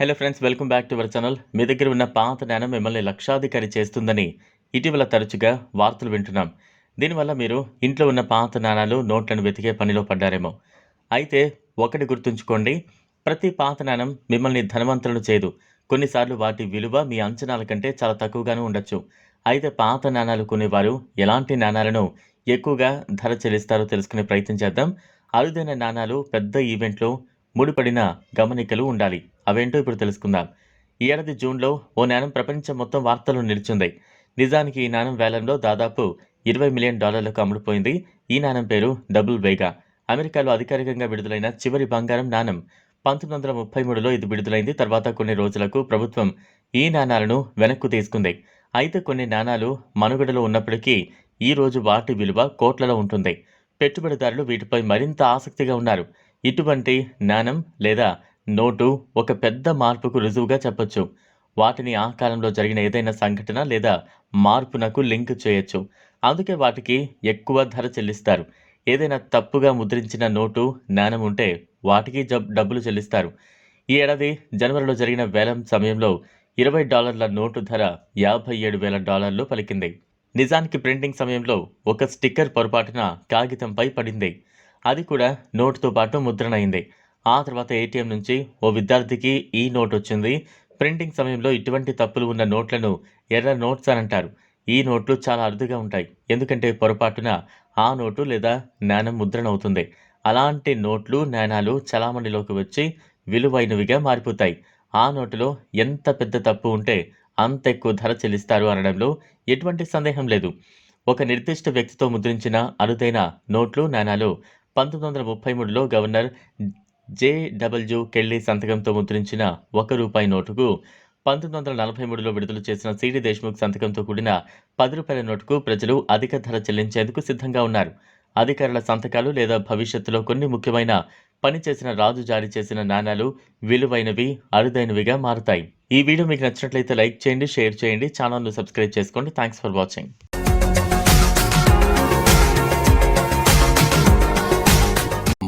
Hello friends welcome back to our channel మీ దగ్గర ఉన్న పాత నాణం మిమ్మల్ని లక్షాధికారి చేస్తుందని ఇటీవల తరచుగా వార్తలు వింటున్నాం. దీనివల్ల మీరు ఇంట్లో ఉన్న పాత నాణాలు నోట్లను వెతికే పనిలో పడ్డారేమో. అయితే ఒకటి గుర్తుంచుకోండి ప్రతి పాత నాణం మిమ్మల్ని ధనవంతులను చేయదు. కొన్నిసార్లు వాటి విలువ మీ అంచనాల కంటే చాలా తక్కువగానే ఉండొచ్చు. అయితే పాత నాణాలు కొనేవారు ఎలాంటి నాణాలను ఎక్కువగా ధర చెల్లిస్తారో తెలుసుకునే ప్రయత్నం చేద్దాం. అరుదైన నాణాలు పెద్ద ఈవెంట్లో ముడిపడిన గమనికలు ఉండాలి. అవేంటో ఇప్పుడు తెలుసుకుందాం. ఈ ఏడాది జూన్లో ఓ నాణం ప్రపంచం మొత్తం వార్తల్లో నిలిచింది. నిజానికి ఈ నాణం వేలంలో దాదాపు ఇరవై మిలియన్ డాలర్లకు అమ్ముడుపోయింది. ఈ నాణం పేరు డబుల్ వేగా. అమెరికాలో అధికారికంగా విడుదలైన చివరి బంగారం నాణం పంతొమ్మిది వందల ముప్పై మూడులో ఇది విడుదలైంది. తర్వాత కొన్ని రోజులకు ప్రభుత్వం ఈ నాణాలను వెనక్కు తీసుకుంది. అయితే కొన్ని నాణాలు మనుగడలో ఉన్నప్పటికీ ఈ రోజు వాటి విలువ కోట్లలో ఉంటుంది. పెట్టుబడిదారులు వీటిపై మరింత ఆసక్తిగా ఉన్నారు. ఇటువంటి జ్ఞానం లేదా నోటు ఒక పెద్ద మార్పుకు రుజువుగా చెప్పొచ్చు. వాటిని ఆ కాలంలో జరిగిన ఏదైనా సంఘటన లేదా మార్పునకు లింక్ చేయొచ్చు. అందుకే వాటికి ఎక్కువ ధర చెల్లిస్తారు. ఏదైనా తప్పుగా ముద్రించిన నోటు జ్ఞానం ఉంటే వాటికి జబ్ డబ్బులు చెల్లిస్తారు. ఈ ఏడాది జనవరిలో జరిగిన వేలం సమయంలో ఇరవై డాలర్ల నోటు ధర యాభై ఏడు వేల డాలర్లు పలికింది. నిజానికి ప్రింటింగ్ సమయంలో ఒక స్టిక్కర్ పొరపాటున కాగితంపై పడింది. అది కూడా నోటుతో పాటు ముద్రణ అయింది ఆ తర్వాత ఏటీఎం నుంచి ఓ విద్యార్థికి ఈ నోట్ వచ్చింది. ప్రింటింగ్ సమయంలో ఇటువంటి తప్పులు ఉన్న నోట్లను ఎర్ర నోట్స్ అని అంటారు. ఈ నోట్లు చాలా అరుదుగా ఉంటాయి. ఎందుకంటే పొరపాటున ఆ నోటు లేదా నాణం ముద్రణ అవుతుంది. అలాంటి నోట్లు నాణాలు చలామణిలోకి వచ్చి విలువైనవిగా మారిపోతాయి. ఆ నోటులో ఎంత పెద్ద తప్పు ఉంటే అంత ఎక్కువ ధర చెల్లిస్తారు అనడంలో ఎటువంటి సందేహం లేదు. ఒక నిర్దిష్ట వ్యక్తితో ముద్రించిన అరుదైన నోట్లు నాణాలు పంతొమ్మిది వందల ముప్పై మూడులో గవర్నర్ జేడబ్ల్యూ కెళ్ళి సంతకంతో ముద్రించిన ఒక రూపాయి నోటుకు పంతొమ్మిది వందల నలభై మూడులో విడుదల చేసిన సిడి దేశ్ముఖ్ సంతకంతో కూడిన పది రూపాయల నోటుకు ప్రజలు అధిక ధర చెల్లించేందుకు సిద్ధంగా ఉన్నారు. అధికారుల సంతకాలు లేదా భవిష్యత్తులో కొన్ని ముఖ్యమైన పని చేసిన రాజు జారీ చేసిన నాణాలు విలువైనవి అరుదైనవిగా మారుతాయి. ఈ వీడియో మీకు నచ్చినట్లయితే లైక్ చేయండి షేర్ చేయండి ఛానల్ను సబ్స్క్రైబ్ చేసుకోండి. Thanks for watching.